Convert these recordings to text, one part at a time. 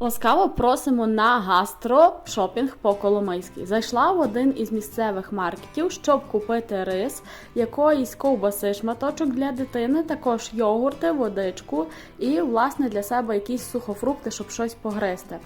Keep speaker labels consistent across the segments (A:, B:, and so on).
A: Ласкаво просимо на гастрошопінг по Коломийській. Зайшла в один із місцевих маркетів, щоб купити рис, якоїсь ковбаси, шматочок для дитини, також йогурти, водичку і, власне, для себе якісь сухофрукти, щоб щось погризти.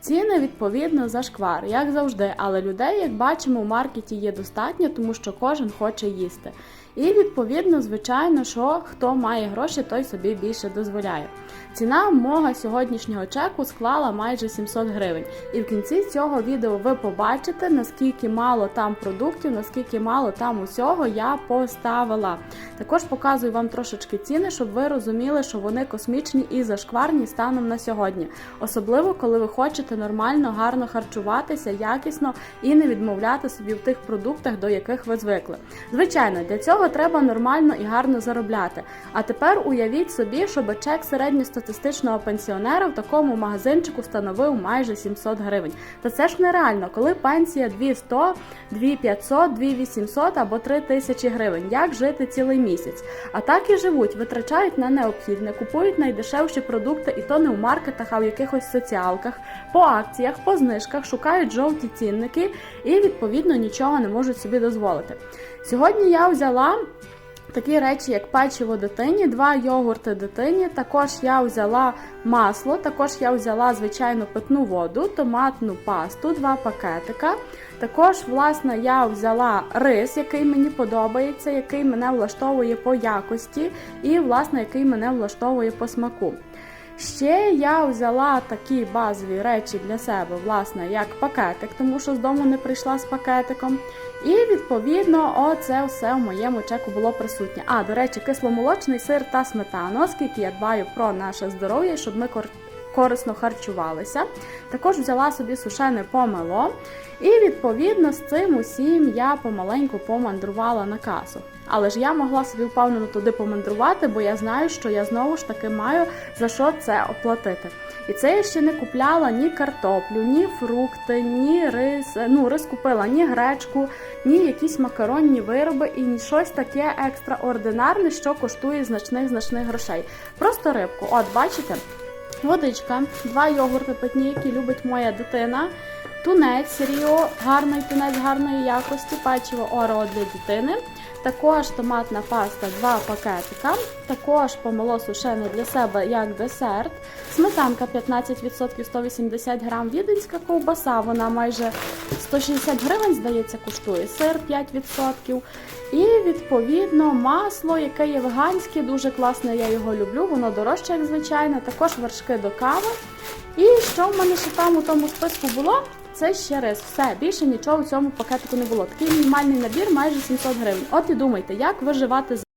A: Ціни відповідно за шквар, як завжди, але людей, як бачимо, у маркеті є достатньо, тому що кожен хоче їсти. І відповідно, звичайно, що хто має гроші, той собі більше дозволяє. Ціна мого сьогоднішнього чеку склала майже 700 гривень. І в кінці цього відео ви побачите, наскільки мало там продуктів, наскільки мало там усього я поставила. Також показую вам трошечки ціни, щоб ви розуміли, що вони космічні і зашкварні станом на сьогодні. Особливо, коли ви хочете нормально, гарно харчуватися, якісно і не відмовляти собі в тих продуктах, до яких ви звикли. Звичайно, для цього треба нормально і гарно заробляти. А тепер уявіть собі, щоб чек середньостатистичного пенсіонера в такому магазинчику становив майже 700 гривень. Та це ж нереально, коли пенсія 200, 2500, 2800 або 3000 гривень. Як жити цілий місяць? А так і живуть, витрачають на необхідне, купують найдешевші продукти, і то не в маркетах, а в якихось соціалках, по акціях, по знижках, шукають жовті цінники і відповідно нічого не можуть собі дозволити. Сьогодні я взяла. Такі речі, як печиво дитині, два йогурти дитині. Також я взяла масло, також я взяла звичайну питну воду, томатну пасту, два пакетика. Також, власне, я взяла рис, який мені подобається, який мене влаштовує по якості, і, власне, який мене влаштовує по смаку. Ще я взяла такі базові речі для себе, власне, як пакетик, тому що з дому не прийшла з пакетиком. І відповідно, оце все в моєму чеку було присутнє. А, до речі, кисломолочний сир та сметана, оскільки я дбаю про наше здоров'я, щоб ми корисно харчувалися. Також взяла собі сушене помело. І відповідно з цим усім я помаленьку помандрувала на касу. Але ж я могла собі впевнено туди помандрувати, бо я знаю, що я знову ж таки маю за що це оплатити. І це я ще не купляла ні картоплю, ні фрукти, ні рис. Ну, рис купила ні гречку, ні якісь макаронні вироби і ні щось таке екстраординарне, що коштує значних значних грошей. Просто рибку. От, бачите, водичка, два йогурти питні, які любить моя дитина. Тунець Ріо, гарний тунець гарної якості, печиво оро для дитини. Також томатна паста, два пакетика. Також помело сушене для себе як десерт. Сметанка 15% 180 грам. Віденська ковбаса, вона майже 160 гривень, здається, коштує. Сир 5%. І відповідно масло, яке є веганське, дуже класне, я його люблю. Воно дорожче, як звичайно. Також вершки до кави. І що в мене ще там у тому списку було? Це ще раз Все, більше нічого в цьому пакетику не було. Такий мінімальний набір майже 700 гривень. От і думайте, як виживати з.